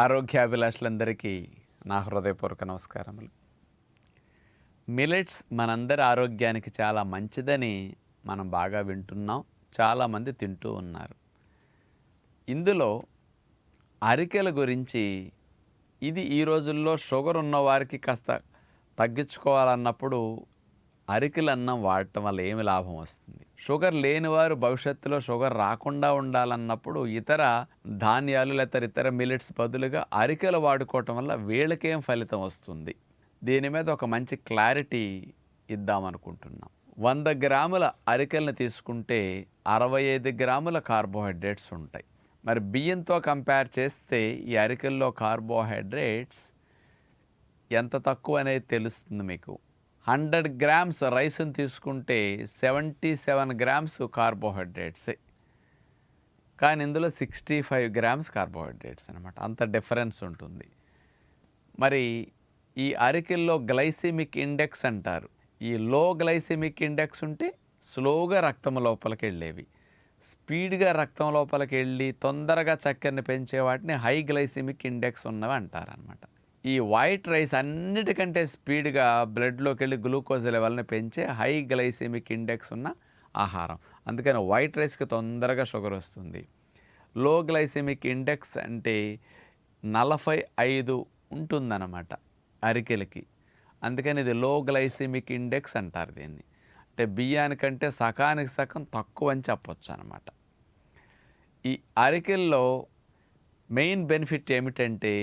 ఆరోగ్యాభిలాషులందరికీ నా హృదయపూర్వక నమస్కారములు. మిలెట్స్ మనందరి ఆరోగ్యానికి చాలా మంచిదని మనం బాగా వింటున్నాం చాలామంది తింటూ ఉన్నారు. ఇందులో అరికెల గురించి ఇది ఈ రోజుల్లో షుగర్ ఉన్న వారికి కాస్త తగ్గించుకోవాలన్నప్పుడు అరికెల అన్నం వాడటం వల్ల ఏమి లాభం వస్తుంది? షుగర్ లేని వారు భవిష్యత్తులో షుగర్ రాకుండా ఉండాలన్నప్పుడు ఇతర ధాన్యాలు లేదా ఇతర మిలిట్స్ బదులుగా అరికెలు వాడుకోవటం వల్ల వీళ్ళకేం ఫలితం వస్తుంది? దీని మీద ఒక మంచి క్లారిటీ ఇద్దామనుకుంటున్నాం. వంద గ్రాముల అరికెలను తీసుకుంటే అరవై ఐదు గ్రాముల కార్బోహైడ్రేట్స్ ఉంటాయి. మరి బియ్యంతో కంపేర్ చేస్తే ఈ అరికెల్లో కార్బోహైడ్రేట్స్ ఎంత తక్కువ అనేది తెలుస్తుంది మీకు? హండ్రెడ్ గ్రామ్స్ రైస్ని తీసుకుంటే సెవెంటీ సెవెన్ గ్రామ్స్ కార్బోహైడ్రేట్సే. కానీ ఇందులో సిక్స్టీ ఫైవ్ గ్రామ్స్ కార్బోహైడ్రేట్స్ అనమాట అంత డిఫరెన్స్ ఉంటుంది. మరి ఈ అరికెల్లో గ్లైసిమిక్ ఇండెక్స్ అంటారు. ఈ లో గ్లైసిమిక్ ఇండెక్స్ ఉంటే స్లోగా రక్తం లోపలికి వెళ్ళేవి. స్పీడ్గా రక్తం లోపలికి వెళ్ళి తొందరగా చక్కెరని పెంచే వాటిని హై గ్లైసిమిక్ ఇండెక్స్ ఉన్నవి అంటారనమాట ఈ వైట్ రైస్ అన్నిటికంటే స్పీడ్గా బ్లడ్లోకి వెళ్ళి గ్లూకోజ్ లెవెల్ని పెంచే హై గ్లైసెమిక్ ఇండెక్స్ ఉన్న ఆహారం. అందుకని వైట్ రైస్కి తొందరగా షుగర్ వస్తుంది. లో గ్లైసెమిక్ ఇండెక్స్ అంటే నలభై ఐదు ఉంటుందన్నమాట అరికెలకి. అందుకని ఇది లో గ్లైసెమిక్ ఇండెక్స్ అంటారు దీన్ని. అంటే బియ్యానికంటే సకానికి సగం తక్కువ అని చెప్పొచ్చు అనమాట ఈ అరికెల్లో మెయిన్ బెనిఫిట్ ఏమిటంటే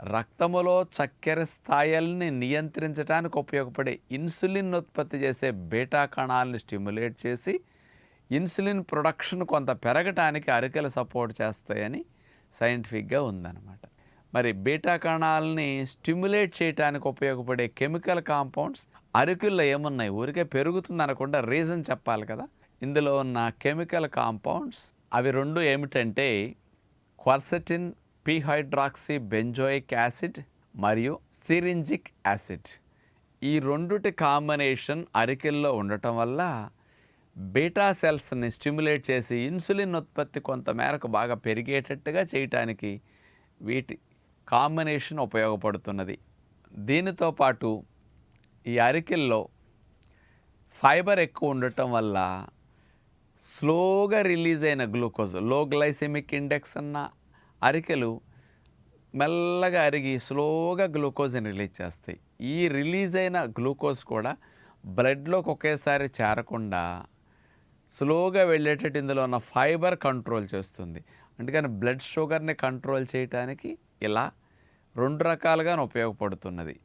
రక్తములో చక్కెర స్థాయిల్ని నియంత్రించడానికి ఉపయోగపడే ఇన్సులిన్ ఉత్పత్తి చేసే బీటా కణాలను స్టిమ్యులేట్ చేసి ఇన్సులిన్ ప్రొడక్షన్ కొంత పెరగటానికి అరికెలు సపోర్ట్ చేస్తాయని సైంటిఫిక్గా ఉందన్నమాట. మరి బీటా కణాలని స్టిమ్యులేట్ చేయడానికి ఉపయోగపడే కెమికల్ కాంపౌండ్స్ అరికెల్లో ఏమున్నాయి? ఊరికే పెరుగుతుంది అనకుండా రీజన్ చెప్పాలి కదా. ఇందులో ఉన్న కెమికల్ కాంపౌండ్స్ అవి రెండు ఏమిటంటే క్వర్సెటిన్ పీహైడ్రాక్సీ బెంజోయిక్ యాసిడ్ మరియు సిరింజిక్ యాసిడ్ ఈ రెండుటి కాంబినేషన్ అరికెల్లో ఉండటం వల్ల బీటా సెల్స్ని స్టిమ్యులేట్ చేసి ఇన్సులిన్ ఉత్పత్తి కొంత మేరకు బాగా పెరిగేటట్టుగా చేయటానికి వీటి కాంబినేషన్ ఉపయోగపడుతున్నది. దీనితో పాటు ఈ అరికెల్లో ఫైబర్ ఎక్కువ ఉండటం వల్ల స్లోగా రిలీజ్ అయిన గ్లూకోజ్లో గ్లైసెమిక్ ఇండెక్స్ అన్న అరికెలు మెల్లగా అరిగి స్లోగా గ్లూకోజ్ని రిలీజ్ చేస్తాయి. ఈ రిలీజ్ అయిన గ్లూకోజ్ కూడా బ్లడ్లోకి ఒకేసారి చేరకుండా స్లోగా వెళ్ళేటట్టు ఇందులో ఉన్న ఫైబర్ కంట్రోల్ చేస్తుంది. అందుకని బ్లడ్ షుగర్ని కంట్రోల్ చేయటానికి ఇలా రెండు రకాలుగా ఉపయోగపడుతున్నది.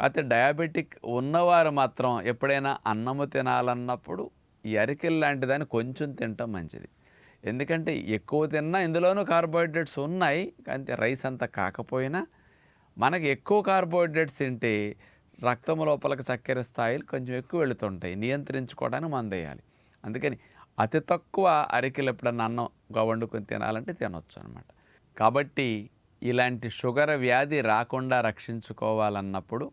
అయితే డయాబెటిక్ ఉన్నవారు మాత్రం ఎప్పుడైనా అన్నము తినాలన్నప్పుడు ఈ అరికెలు లాంటిదని కొంచెం తినటం మంచిది. ఎందుకంటే ఎక్కువ తిన్నా ఇందులోనూ కార్బోహైడ్రేట్స్ ఉన్నాయి కానీ రైస్ అంత కాకపోయినా మనకి ఎక్కువ కార్బోహైడ్రేట్స్ తింటే రక్తం లోపలికి చక్కెర స్థాయిలు కొంచెం ఎక్కువ వెళుతుంటాయి నియంత్రించుకోవడానికి మందేయాలి అందుకని అతి తక్కువ అరికెలు ఎప్పుడన్నా అన్నంగా వండుకొని తినాలంటే తినొచ్చు అనమాట కాబట్టి ఇలాంటి షుగర్ వ్యాధి రాకుండా రక్షించుకోవాలన్నప్పుడు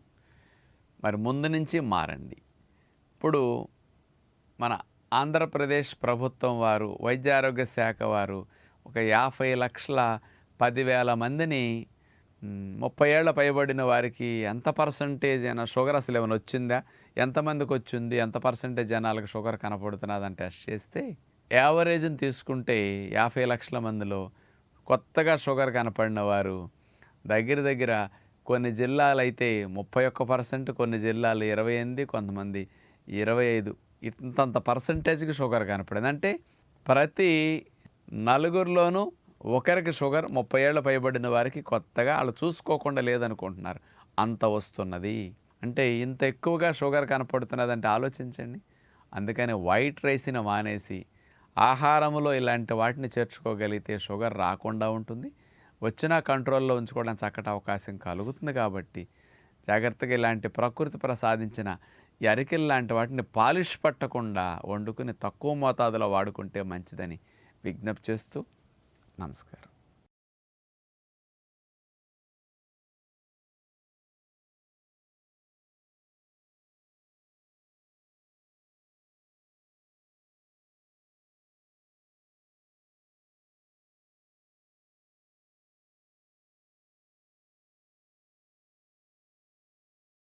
మరి ముందు నుంచి మారండి. ఇప్పుడు మన ఆంధ్రప్రదేశ్ ప్రభుత్వం వారు వైద్యారోగ్య శాఖ వారు ఒక యాభై లక్షల పదివేల మందిని ముప్పై ఏళ్ళ పైబడిన వారికి ఎంత పర్సంటేజ్ అయినా షుగర్ అసలు ఏమైనా వచ్చిందా? ఎంతమందికి వచ్చింది? ఎంత పర్సంటేజ్ జనాలకు షుగర్ కనపడుతున్నదని టెస్ట్ చేస్తే యావరేజ్ని తీసుకుంటే యాభై లక్షల మందిలో కొత్తగా షుగర్ కనపడిన వారు దగ్గర దగ్గర కొన్ని జిల్లాలు అయితే ముప్పై ఒక్క పర్సెంట్ కొన్ని జిల్లాలు ఇరవై ఎనిమిది కొంతమంది ఇరవై ఐదు ఇంతంత పర్సంటేజ్కి షుగర్ కనపడింది. అంటే ప్రతి నలుగురిలోనూ ఒకరికి షుగర్ ముప్పై ఏళ్ళ పైబడిన వారికి కొత్తగా వాళ్ళు చూసుకోకుండా లేదనుకుంటున్నారు. అంత వస్తున్నది. అంటే ఇంత ఎక్కువగా షుగర్ కనపడుతున్నది అంటే ఆలోచించండి. అందుకని వైట్ రైస్ని మానేసి ఆహారంలో ఇలాంటి వాటిని చేర్చుకోగలిగితే షుగర్ రాకుండా ఉంటుంది. వచ్చిన కంట్రోల్లో ఉంచుకోవడానికి చక్కటి అవకాశం కలుగుతుంది కాబట్టి జాగ్రత్తగా ఇలాంటి ప్రకృతి ప్రసాదించిన ఈ అరికెలు లాంటి వాటిని పాలిష్ పట్టకుండా వండుకుని తక్కువ మోతాదులో వాడుకుంటే మంచిదని విజ్ఞప్తి చేస్తూ నమస్కారం.